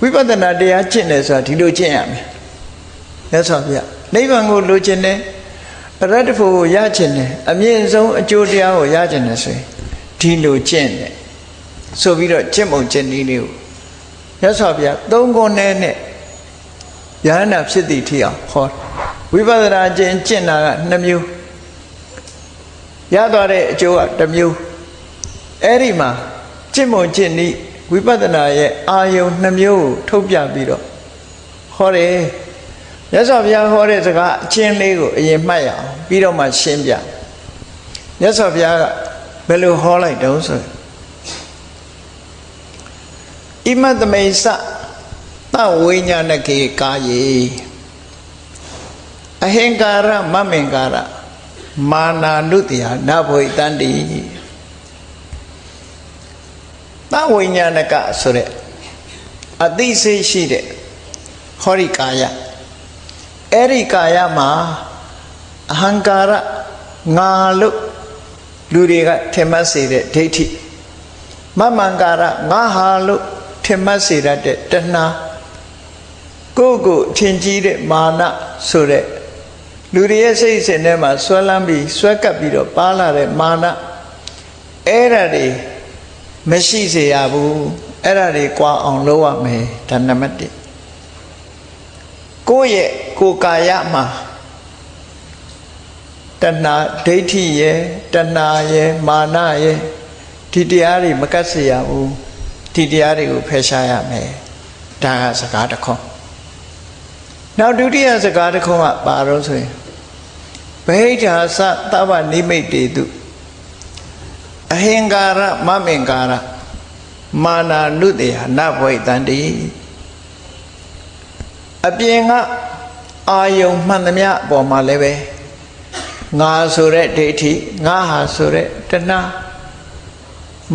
ဝိပဿနာတရားကျင့်တယ်ဆိုတာဒီလိုကျင့်ရမယ်မြတ်စွာဘုရားနိဗ္ဗာန်ကိုလိုချင်တယ်အရတ္တဖို့ကိုရချင်တယ်အမြင့်ဆုံးအကျိုးတရားကိုရချင်တယ်ဆိုရင်ဒီလိုကျင့်တယ်ဆိုပြီးတော့ကျင့်ပုံကျင့်နည်းလေးကိုမြတ်စွာဘုရားသုံးခုနဲ့နဲ့ယဟန္တာဖြစ်သည့်ထိအောင်ဟောဝိပဿနာကျင့်ကျင့်တာက2မျိုးရသွားတဲ့အကျိုးက1မျိုးအဲ့ဒီမှာကျင့်ပုံကျင့်နည်း ဝိပဿနာရဲ့အာယုံ2မျိုးကိုထုတ်ပြပြီးတော့ဟောတယ်မြတ်စွာဘုရားဟောတဲ့စကားအချင်းလေးကိုအရင်မှတ်ရအောင်ပြီးတော့မှရှင်းပြမြတ်စွာဘုရားကဘယ်လိုဟောလိုက်တုံးဆိုဣမတမိစသဝိညာဏကေကာယေအဟင်္ကာရမမင်္ကာရမာနာနုတ္တယနဘဝိတန္တိသ ဝိညာဏကဆိုတဲ့အသိစိတ်ရှိတဲ့ဟောရိကာယအဲ့ဒီကာယမှာအဟံကာရငါလို့လူတွေကထင်မှတ်စေတဲ့ဒိဋ္ဌိမမံကာရငါဟာလို့ထင်မှတ်စေတတ်တဲ့တဏှာကိုယ့်ကိုထင်ကြီးတဲ့မာနဆိုတဲ့လူတွေရဲ့စိတ်စဉ်ထဲမှာဆွဲလန်းပြီးဆွဲကပ်ပြီးတော့ပါလာတဲ့မာနအဲ့ဒါတွေ မရှိစေရဘူးအဲ့ဒါတွေကြွားအောင်လုပ်ရမယ်ဒါနံပါတ်1ကိုယ့်ရဲ့ကိုယ်ကာယမှာတဏှာဒိဋ္ဌိရဲ့တဏှာရဲ့မာနရဲ့ဒီတရားတွေမကတ်စေရဘူးဒီတရားတွေကိုဖယ်ရှားရမယ်ဒါကစကားတစ်ခွန်းနောက်ဒုတိယစကားတစ်ခွန်းကပါတော့ဆိုရင်ဗိဓာသသဗ္ဗနိမိတ်တေတု အဟင်္ကာရမမင်္ကာရမာနာနုတေဟနဘဝိတန္တိအပြင်ကအာယုံမှန်သမျှအပေါ်မှာလည်းပဲငါဆိုတဲ့ဒိဋ္ဌိငါဟာဆိုတဲ့တဏှာ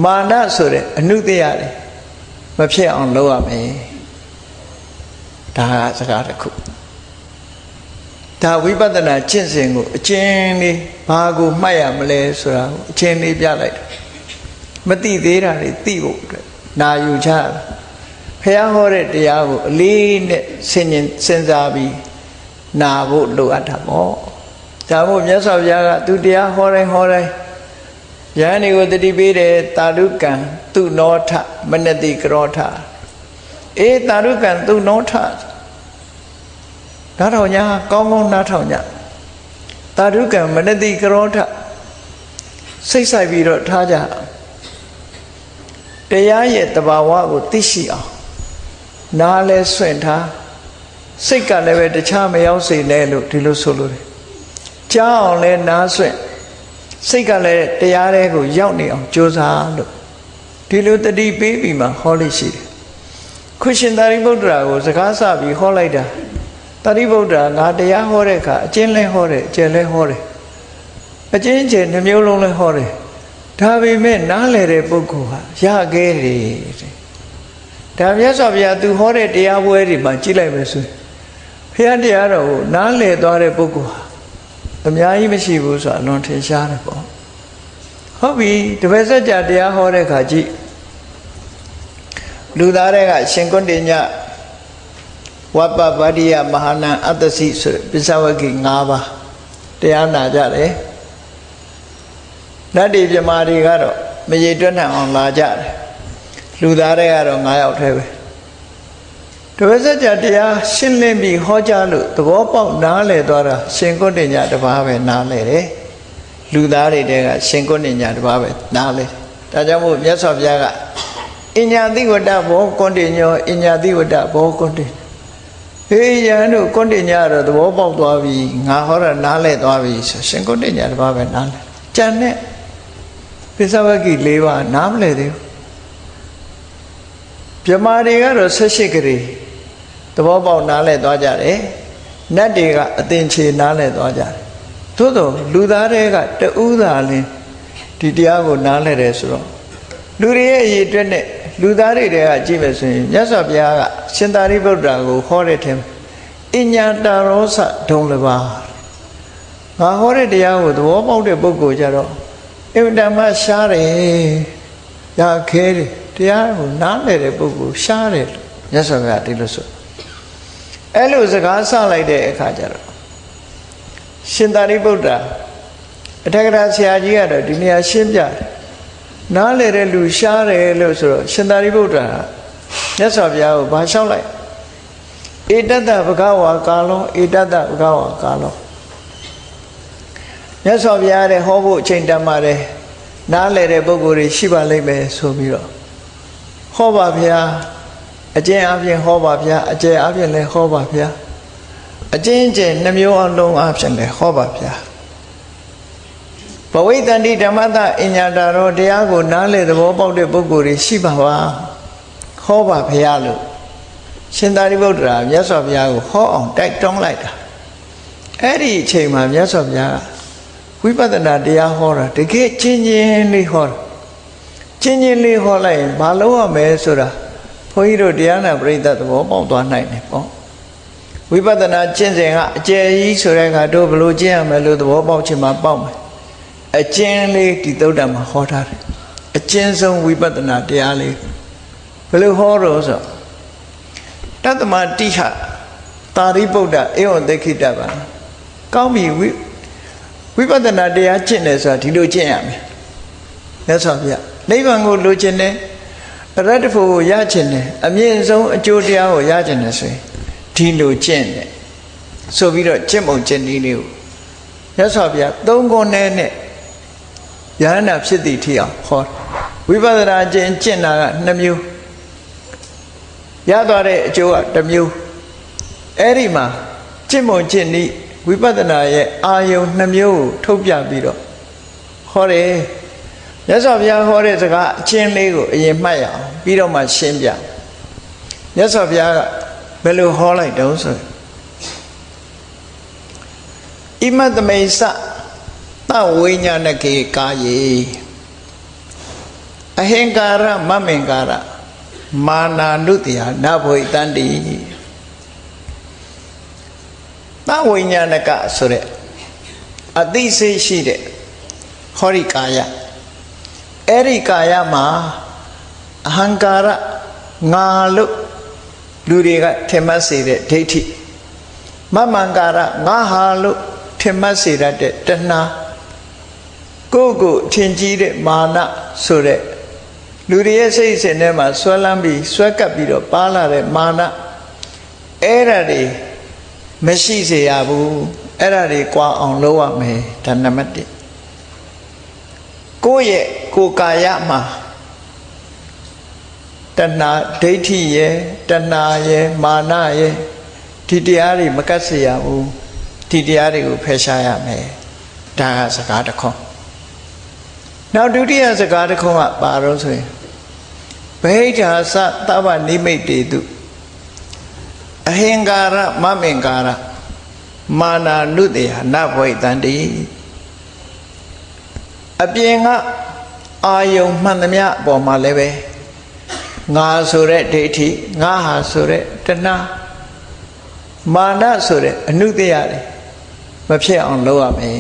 မာနဆိုတဲ့အနုတ္တရတွေမဖြစ်အောင်လုပ်ရမယ်ဒါကစကားတစ်ခု ဒါဝိပဿနာကျင့်စဉ်ကိုအကျဉ်းလေးဘာကိုမှတ်ရမလဲဆိုတာကိုအကျဉ်းလေးပြလိုက်တယ်မသိသေးတာတွေသိဖို့အတွက်နာယူချတာဖះဟောတဲ့တရားကိုအလေးနဲ့ဆင်ញင်စဉ်းစားပြီးနာဖို့လိုအပ်တာပေါ့ဒါမို့မြတ်စွာဘုရားကသူတရားဟောတိုင်းဟောတိုင်းယဟန်တွေကိုတတိပေးတယ်တာရုကံသူနောထမနတိကရောထအေးတာရုကံသူနောထ နားထောင်ညာကောင်းကောင်းနားထောင်ညာတာရုကံမနတိကရောထစိတ်ဆိုင်ပြီးတော့ထားကြတရားရဲ့တဘာဝကိုသိရှိအောင်နားလဲဆွင့်ထားစိတ်ကလည်းပဲတခြားမရောက်စေနဲ့လို့ဒီလိုဆိုလို့တယ်ကြားအောင်လဲနားဆွင့်စိတ်ကလည်းတရားတွေကိုရောက်နေအောင်ကြိုးစားလို့ဒီလိုတတိပေးပြီးမှဟောလို့ရှိတယ်ခွရှင်သာရိပုတ္တရာကိုစကားဆပြီးဟောလိုက်တာ သာရိပုတ္တရာငါတရားဟောတဲ့အခါအကျဉ်းလဲဟောတယ်အကျယ်လဲဟောတယ်အကျဉ်းကျယ်နှမျိုးလုံးလဲဟောတယ်ဒါပေမဲ့နားလည်တဲ့ပုဂ္ဂိုလ်ဟာရခဲ့တယ်တဲ့ဒါမြတ်စွာဘုရားသူဟောတဲ့တရားပွဲတွေမှာကြည့်လိုက်မယ်ဆိုရင်ဘုရားတရားတော်ကိုနားလည်သွားတဲ့ပုဂ္ဂိုလ်ဟာအများကြီးမရှိဘူးဆိုတာအလွန်ထင်ရှားတယ်ပေါ့ဟုတ်ပြီတပည့်ဆက်ကြတရားဟောတဲ့ခါကြည့်လူသားတွေကရှင်ကွန်တေည ဝပ္ပဗဒိယမဟာနံအတ္တစီဆိုတဲ့ပစ္စဝကိ၅ပါးတရားနာကြတယ်နတ်တွေပြမာတွေကတော့မရေတွက်နိုင်အောင်လာကြတယ်လူသားတွေကတော့၅ယောက်ထဲပဲတပည့်ဆက်ကြတရားရှင်းလင်းပြီးဟောကြားလို့သဘောပေါက်နားလည်သွားတာရှင်ကုတ္တညတပါးပဲနားလည်တယ်လူသားတွေတဲကရှင်ကုတ္တညတပါးပဲနားလည်ဒါကြောင့်မို့မြတ်စွာဘုရားကအညတိဝတ္တဘောကွန်တညောအညတိဝတ္တဘောကွန်တ ဟေးယဟန်တို့ကွန်တညတော့သဘောပေါက်သွားပြီငါဟောတာနားလည်သွားပြီဆိုရှင်ကုတ္တညတပါးပဲနားလည်ကြံတဲ့ပိဿဝကိ၄ပါးနားမလည်သေးဘူးပြမာတွေကတော့၁၈ကလေးသဘောပေါက်နားလဲသွားကြတယ်နတ်တွေကအသင်ချေနားလဲသွားကြတယ်သို့တော့လူသားတွေကတူးသာလင်းဒီတရားကိုနားလဲတယ်ဆိုတော့လူတွေရဲ့အရေးအတွက်နဲ့ လူသားတွေတွေကကြည့်မယ်ဆိုရင်မြတ်စွာဘုရားကရှင်သာရိပုတ္တရာကိုဟောတဲ့ထင်အညာတာရောစဒုံလပါငါဟောတဲ့တရားကိုသဘောပေါက်တဲ့ပုဂ္ဂိုလ်ကြတော့အင်တမရှားတယ်ရခဲတယ်တရားကိုနားလဲတဲ့ပုဂ္ဂိုလ်ရှားတယ်မြတ်စွာဘုရားဒီလိုဆိုအဲ့လိုစကားဆလိုက်တဲ့အခါကျတော့ရှင်သာရိပုတ္တရာအထက်ကရာဆရာကြီးကတော့ဒီနေရာရှင်းပြတယ် နားလေတဲ့လူရှားတယ်လို့ဆိုတော့ရှင်သာရိပုတ္တရာမြတ်စွာဘုရားကိုဘာလျှောက်လိုက်ဧတတ္တဘဂဝါကာလောဧတတ္တဘဂဝါကာလောမြတ်စွာဘုရားတဲ့ဟောဖို့အချိန်တန်ပါတယ်နားလေတဲ့ပုဂ္ဂိုလ်တွေရှိပါလိမ့်မယ်ဆိုပြီးတော့ဟောပါဗျာအကျဉ်းအပြင်ဟောပါဗျာအကျယ်အပြင်လည်းဟောပါဗျာအကျဉ်းကျယ်နှမျိုးအလုံးအပြင်လည်းဟောပါဗျာ ဘဝိတ္တန္တိဓမ္မတအညာတာရောတရားကိုနားလေသဘောပေါက်တဲ့ပုဂ္ဂိုလ်တွေရှိပါပါဟောပါဗျာလို့ရှင်သာရိပုတ္တရာမြတ်စွာဘုရားကိုဟောအောင်တိုက်တွန်းလိုက်တာအဲ့ဒီအချိန်မှာမြတ်စွာဘုရားဝိပဿနာတရားဟောတာတကယ်ချင်းချင်းလေးဟောတာချင်းချင်းလေးဟောလိုက်ရင်ဘာလို့ရမလဲဆိုတာဘုန်းကြီးတို့တရားနာပရိသတ်သဘောပေါက်သွားနိုင်တယ်ပေါ့ဝိပဿနာကျင့်စဉ်ကအကျယ်ကြီးဆိုတဲ့အခါတို့ဘလို့ကျင့်ရမယ်လို့သဘောပေါက်ချင်မှပေါက်မယ် အကျဉ်းလေးဒီသုဒ္ဓမှာဟောထားတယ်အကျဉ်းဆုံးဝိပဿနာတရားလေးဘယ်လိုဟောတော့ဆိုတတ္တမတိဟတာရိပုတ္တအေဝံဒိဋ္ဌိတပါကောင်းပြီဝိဝိပဿနာတရားကျင့်တယ်ဆိုတာဒီလိုကျင့်ရမယ်မြတ်စွာဘုရားနိဗ္ဗာန်ကိုလိုချင်တယ်အရတ္တဖို့ကိုရချင်တယ်အမြင့်ဆုံးအကျိုးတရားကိုရချင်တယ်ဆိုရင်ဒီလိုကျင့်တယ်ဆိုပြီးတော့ကျင့်ပုံကျင့်နည်းလေးကိုမြတ်စွာဘုရားသုံးခုနဲ့နဲ့ ယဟန္တာဖြစ်သည့်ထိအောင်ဟောဝိပဿနာကျင့်ကျင့်တာက2မျိုးရသွားတဲ့အကျိုးက1မျိုးအဲ့ဒီမှာကျင့်ပုံကျင့်နည်းဝိပဿနာရဲ့အာယုံ2မျိုးကိုထုတ်ပြပြီးတော့ဟောတယ်မြတ်စွာဘုရားဟောတဲ့စကားအချင်းလေးကိုအရင်မှတ်ရအောင်ပြီးတော့မှရှင်းပြမြတ်စွာဘုရားကဘယ်လိုဟောလိုက်တုံးဆိုဣမတမိစ သဝိညာဏကေကာယေအဟင်္ကာရမမင်္ကာရမာနာနုတ္တယနဘဝိတန္တိသဝိညာဏကဆိုတဲ့အသိစိတ်ရှိတဲ့ဟောရိကာယအဲ့ဒီကာယမှာအဟံကာရငါလို့လူတွေကထင်မှတ်စေတဲ့ဒိဋ္ဌိမမံကာရငါဟာလို့ထင်မှတ်စေတတ်တဲ့တဏှာ ကိုယ့်ကိုထင်ကြီးတဲ့မာနဆိုတဲ့လူတွေရဲ့စိတ်စဉ်ထဲမှာဆွဲလန်းပြီးဆွဲကပ်ပြီးတော့ပါလာတဲ့မာနအဲ့ဒါတွေမရှိစေရဘူးအဲ့ဒါတွေကြွားအောင်လုပ်ရမယ်ဒါနံပါတ်1ကိုယ့်ရဲ့ကိုယ်ကာယမှာတဏှာဒိဋ္ဌိရဲ့တဏှာရဲ့မာနရဲ့ဒီတရားတွေမကတ်စေရဘူးဒီတရားတွေကိုဖယ်ရှားရမယ်ဒါကစကားတစ်ခွန်း နောက်ဒုတိယစကားတစ်ခွန်းကပါတော့ဆိုရင်ဗိဓာသသဗ္ဗနိမိတ်တေတုအဟင်္ကာရမမင်္ကာရမာနာနုတေဟနဘဝိတန္တိအပြင်ကအာယုံမှန်သမျှအပေါ်မှာလည်းပဲငါဆိုတဲ့ဒိဋ္ဌိငါဟာဆိုတဲ့တဏှာမာနဆိုတဲ့အနုတ္တရတွေမဖြစ်အောင်လုပ်ရမယ်